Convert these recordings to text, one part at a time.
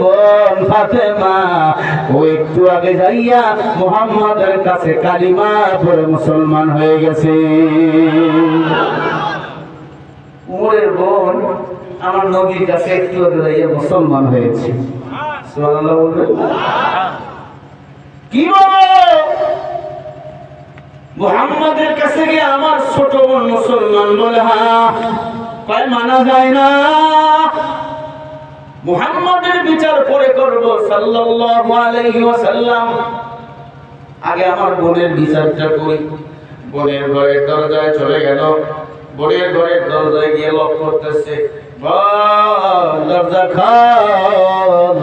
বোন কাছে মুসলমান হয়ে গেছে। উমরের বোন আমার কাছে একটু আগে যাইয়া মুসলমান হয়েছে। কি মুহাম্মাদের কাছে গিয়ে আমার ছোট বোন মুসলমান বলে হ্যাঁ মানা যায় না? মুহাম্মাদের বিচার পরে করব, সাল্লাল্লাহু আলাইহি ওয়াসাল্লাম। আগে আমার বোনের বিচারটা করি। বোনের ঘরের দরজায় চলে গেল। বোনের ঘরের দরজায় গিয়ে লক করতেছে। দরজা খাল।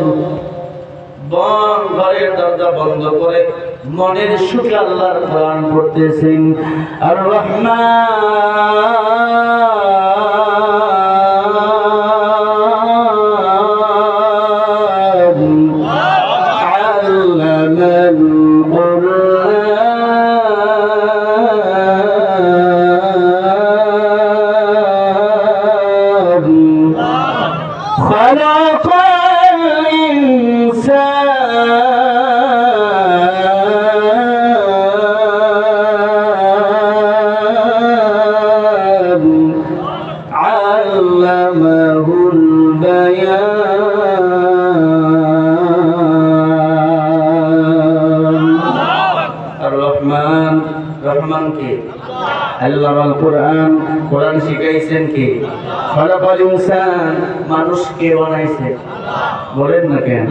বন ঘরের দরজা বন্ধ করে মনের সুখে আল্লাহর কোরআন পড়তেছেন। আর রহমান علمه البيان الرحمن রহমান কে আল্লাহ আল কোরআন কোরআন শিখাইছেন কে খলাকাল ইনসান মানুষকে বানাইছে বলেন না কেন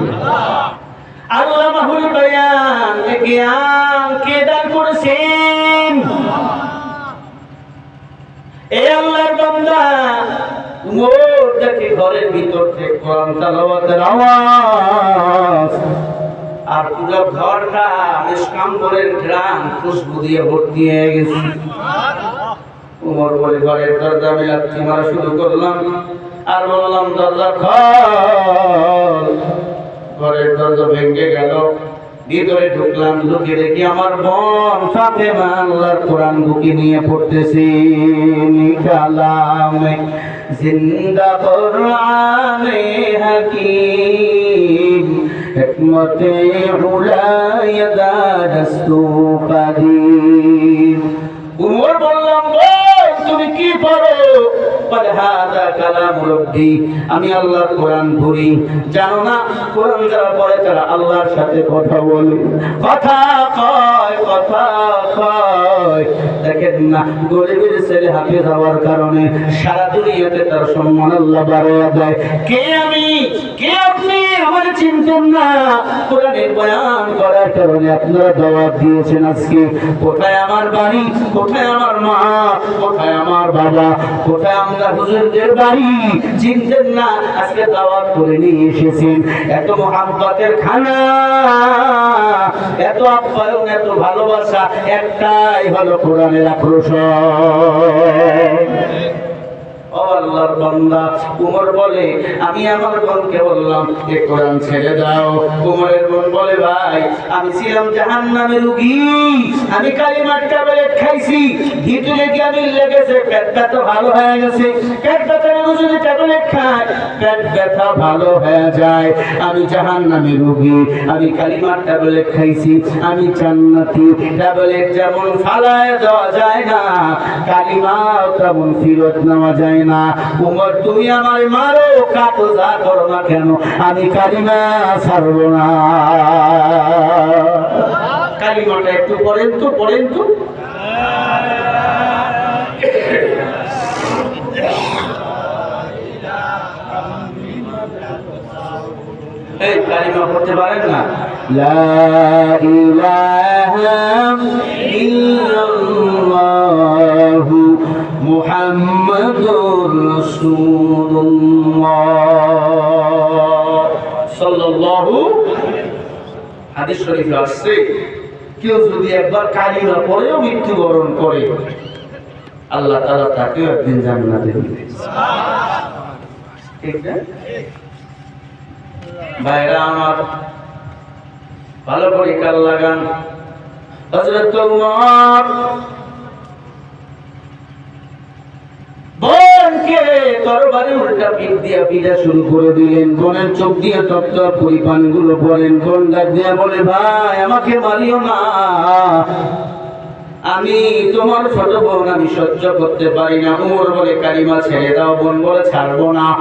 আল্লাহ মাহুল বায়ান এ জ্ঞান কে দান করেছেন এ আল্লাহর বান্দা মোর দেখে ঘরের ভিতর থেকে কোরআন তেলাওয়াতের আওয়াজ। আর পুরো ঘরটা নিষ্কাম্বরের গ্রাম খুশবু দিয়ে ভর্তি হয়ে গেছে। উমর বলে, ঘরের দরজা আমি মারা শুরু করলাম। আর বললাম, দরজা খোল। ঘরের দরজা ভেঙে গেল। ভিতরে ঢুকলাম ঢুকে দেখি আমার বোন ফাতেমা, আল্লাহর কোরআন বুকে নিয়ে পড়তেছি। কালাম জিন্দা কোরআনে হাকিম হিকমতে উলায় দারস্তু কাদির আমি আল্লাহর কোরআন পড়ি। জানো না, কোরআন যারা পড়ে তারা আল্লাহর সাথে কথা বলে। কথা কয় কথা কয়। দেখেন না, গরিবের ছেলে হাফেজ হওয়ার কারণে সারা দুনিয়াতে তার সম্মান আল্লাহ বাড়াইয়া দেয়। কে আমি? কে আপনি? আমার চিনতেন না। কোরআনের বয়ান করার কারণে আপনারা দাওয়াত দিয়েছেন আজকে। কোথায় আমার বাড়ি? কোথায় আমার মা? কোথায় আমার বাবা? কোথায় আমরা হুজুরদের বাড়ি। চিনতেন না, আজকে দাওয়াত করে নিয়ে এসেছেন। এত মহাব্বতের খানা, এত আপ্যায়ন, এত ভালোবাসা, একটাই হলো কোরআনের আক্রোশন ও আল্লাহর বান্দা। উমর বলে, আমি আমার বোনকে বললাম কোরআন ছেড়ে দাও। উমরের বোন বলে, ভাই, আমি ছিলাম জাহান্নামে রুগী। আমি কালিমার ট্যাবলেট খাইছি। আমি লেগেছে, পেট ব্যথা ভালো হয়ে গেছে। পেট যদি ট্যাবলেট পেট ব্যথা ভালো হয়ে যায়। আমি আমি কালিমার ট্যাবলেট খাইছি। আমি জান্নাতি। ট্যাবলেট যেমন ফালায় দেওয়া যায় না, কালিমাও তেমন ফিরত নেওয়া যায় না। উমর, তুমি আমার মারো যা করো না কেন? আমি কালিমা ছাড়ব না। কালিমাটা একটু পড়েন তো পড়েন তো। এই কালিমা পড়তে পারেন না? মুহাম্মাদুর রাসূলুল্লাহ। সাল্লাল্লাহু হাদিস শরীফে আসছে, কেউ যদি একবার কালিমা পড়েও মৃত্যুবরণ করে, আল্লাহ তাআলা তাকেও একদিন জান্নাতে দিবে। ঠিক না? ভাইরা আমার, ভালো করে কাল লাগান। হযরত উমর শুরু করে দিলেন। চোখ দিয়ে গুলো বলেন বলে, ভাই, আমাকে না। আমি তোমার ছোট বোন, আমি সহ্য করতে পারি না। উমর বলে, কালিমা ছেড়ে দাও। বোন বলে, ছাড়বো না।